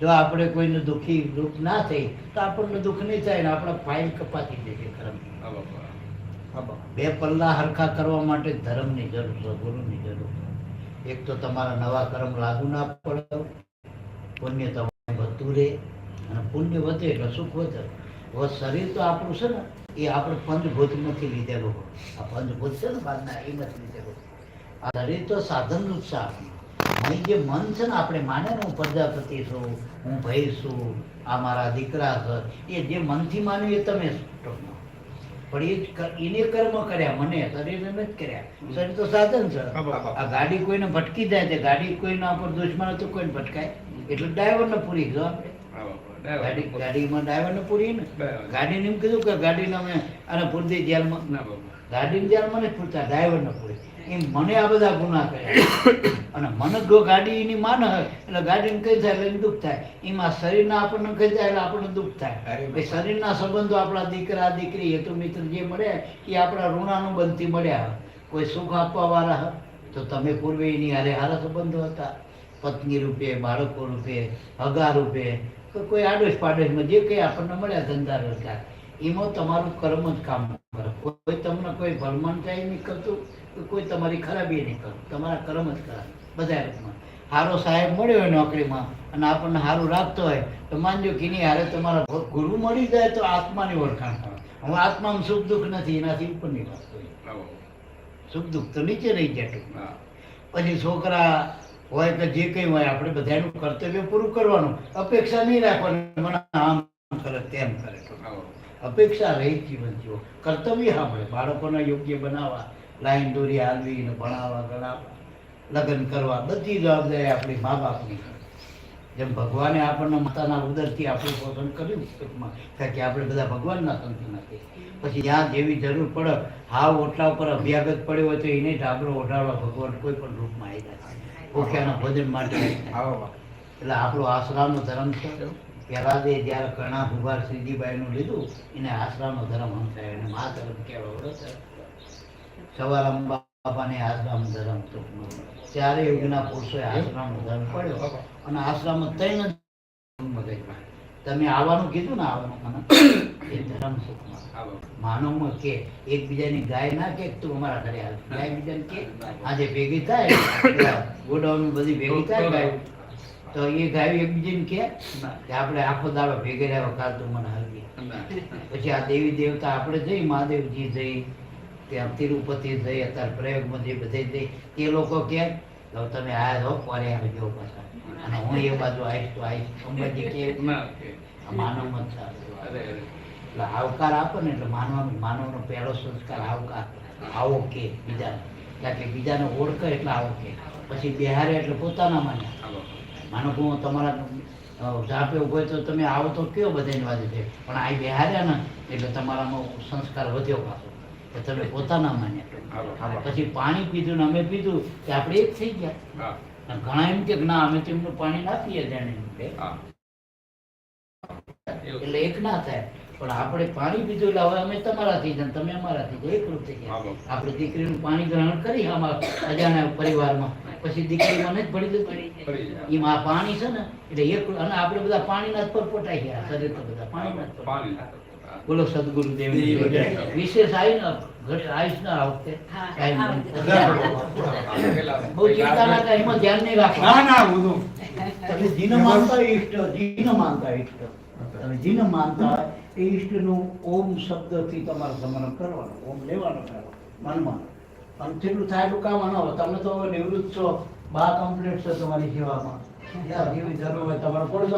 જો આપણે કોઈને દુઃખી દુઃખ ના થઈ તો આપણને દુઃખ નહીં થાય ને આપણા ફાઇલ કપાતી જશે કર્મ બે પલ્લા હરખા કરવા માટે ધર્મની જરૂર છે ગુરુની જરૂર. છે એક તો તમારા નવા કર્મ લાગુ ના પડે પુણ્ય તમારે વધતું રહે અને પુણ્ય વધે એટલે સુખ વધે. શરીર તો આપણું છે ને એ આપણે પંચભૂતમાંથી લીધેલું હોય. આ પંચભૂત છે ને બાદના એ નથી લીધેલું. આ શરીર તો સાધનનું જ છે આપણું અહીં જે મન છે ને આપણે માને ને હું પ્રજાપતિ છું હું ભાઈ છું આ મારા દીકરા છે એ જે મનથી માન્યું એ તમે પણ એ એને કર્મ કર્યા મને શરીર એમ જ કર્યા. શરીર તો સાધન છે. આ ગાડી કોઈને ભટકી જાય છે ગાડી કોઈના પર દુશ્મન તો કોઈને ભટકાય. એટલે ડ્રાઈવરને પૂરી જો આપણે. ગાડી ગાડીમાં ડ્રાઈવરને પૂરી ને. ગાડીને એમ કીધું કે ગાડીને અમે આને પૂરી દઈ જેલમાં ગાડીને જેલમાં નથી પૂરતા ડ્રાઈવરને પૂરી એમ મને આ બધા ગુના કર્યા અને મને જો ગાડી એની માન હોય એટલે ગાડીને કઈ થાય એટલે દુઃખ થાય. એમાં શરીરના આપણને કઈ થાય એટલે આપણને દુઃખ થાય. એ શરીરના સંબંધો આપણા દીકરા દીકરી હેતુ મિત્ર જે મળ્યા એ આપણા ઋણાનુબંધથી મળ્યા હોય. કોઈ સુખ આપવા વાળા હોય તો તમે પૂર્વે એની હારે હારા સંબંધો હતા. પત્ની રૂપે બાળકો રૂપે હગા રૂપે કોઈ આડોશ પાડોશમાં જે કંઈ આપણને મળ્યા ધંધા રોજગાર એમાં તમારું કર્મ જ કામ કરે. કોઈ તમને કોઈ ભલમણચાઈ નહીં કરતું કે કોઈ તમારી ખરાબી નહીં કરતું. તમારા કર્મ જ કરે બધા રૂપમાં સારો સાહેબ મળ્યો હોય નોકરીમાં અને આપણને સારું રાખતો હોય તો માનજો કે નહીં હારે તમારા ગુરુ મળી જાય તો આત્માની ઓળખાણ કરો. હવે આત્મામાં સુખ દુઃખ નથી એનાથી ઉપર વાત હોય સુખ દુઃખ તો નીચે રહી જાય ટૂંકમાં. પછી છોકરા હોય કે જે કંઈ હોય આપણે બધાનું કર્તવ્ય પૂરું કરવાનું. અપેક્ષા નહીં રાખવાની. મને આમ કરે તેમ કરે. અપેક્ષા રહી જીવન જીવો કર્તવ્ય સાંભળે બાળકોને યોગ્ય બનાવવા લાઈન દોરી હાલવી ને ભણાવવા ગણાવવા લગ્ન કરવા બધી જવાબદારી આપણી મા બાપની જેમ ભગવાને આપણને માતાના ઉદરથી આપણું પોષણ કર્યું ટૂંકમાં કારણ કે આપણે બધા ભગવાનના સંત નથી પછી જ્યાં જેવી જરૂર પડે હાવ ઓટલા ઉપર અભ્યાગત પડ્યો હોય તો એને ઢાબરો ઓઢાડવા ભગવાન કોઈ પણ રૂપમાં આવી જાય ભૂખ્યાના ભોજન માટે. એટલે આપણો આશ્રમનો ધર્મ છે. પહેલા જ્યારે કણા ભુવાર શ્રીજીબાઈનું લીધું, એને આશ્રામનો ધર્મ સમજાય. એને મા ધર્મ કહેવાય સવારામ બાપાને આશ્રામ ધર્મ તો ચારે યુગના પુરુષોએ આશ્રામનો ધર્મ પડ્યો અને આશ્રામ ત્રણ મગજમાં તમે આવવાનું કીધું ને આવવાનું મને? એ ધર્મ સુખમાં. માનવમાં કે એકબીજાની ગાય ના કે તું અમારા ઘરે હાલ ગાય બીજાને કે આજે ભેગી થાય ગોડાઉન બધી ભેગી થાય ગાય. તો એ ગાયું એકબીજીને કે આપણે આખો દાડો ભેગે રહ્યો કાલ તું મને હલવી પછી આ દેવી દેવતા આપણે જઈ મહાદેવજી જઈ ત્યાં તિરુપતિ જઈ અત્યારે પ્રયોગમાં જઈ બધે જઈ તે લોકો કે તો તમે આયા છો પોરે આવજો પાછા. અને હું એ બાજુ આવીશ તો આવીશ. અંબાજી કે માનવ માનવમાં એટલે આવકાર આપો ને એટલે માનવ માનવનો પહેલો સંસ્કાર આવકાર આવો કે બીજાને. કે બીજાને ઓળખે એટલે આવો કે. પછી બિહારે એટલે પોતાના માન્યા. માનો કે હું તમારા ઝાપે ઊભો તો તમે આવો તો કયો બધાની વાત છે પણ આ બિહાર્યા ને એટલે તમારામાં સંસ્કાર વધ્યો પાછો. કે તમે પોતાના માન્યા પછી પાણી પીધું ને અમે પીધું કે આપણે એક થઈ ગયા. ઘણા એમ કે ના અમે તેમનું પાણી ના પીએ જાણે એટલે એક ના થાય. પણ આપણે પાણી પીધું એટલે હવે અમે તમારાથી જ તમે અમારાથી એક રૂપ થઈ ગયા આપણે દીકરીનું પાણી ગ્રહણ કરી આમાં અજાણ્યા પરિવારમાં. પછી દીકરી મને જ ભળી દીધું એમાં આ પાણી છે ને એટલે એક અને આપણે બધા પાણીના જ પર પોટાઈ ગયા. શરીર તો બધા પાણીના જ બોલો સદગુરુ દેવ વિશેષ આવી ને ઘરે આવીશ ના આ વખતે બહુ ચિંતા ના કરે એમાં ધ્યાન નહીં રાખવાનું. તમે જીને માનતા ઈષ્ટ જીને માનતા ઈષ્ટ. તમે જીને માનતા ઈષ્ટનું ઓમ શબ્દથી તમારે સમરણ કરવાનું, ઓમ લેવાનું કરવાનું મનમાં. અને જેટલું થાય એટલું કામ ન હોય. તમે તો નિવૃત્ત છો, બા કમ્પ્લીટ છે તમારી સેવામાં. જેવી જરૂર હોય તમારે પડતો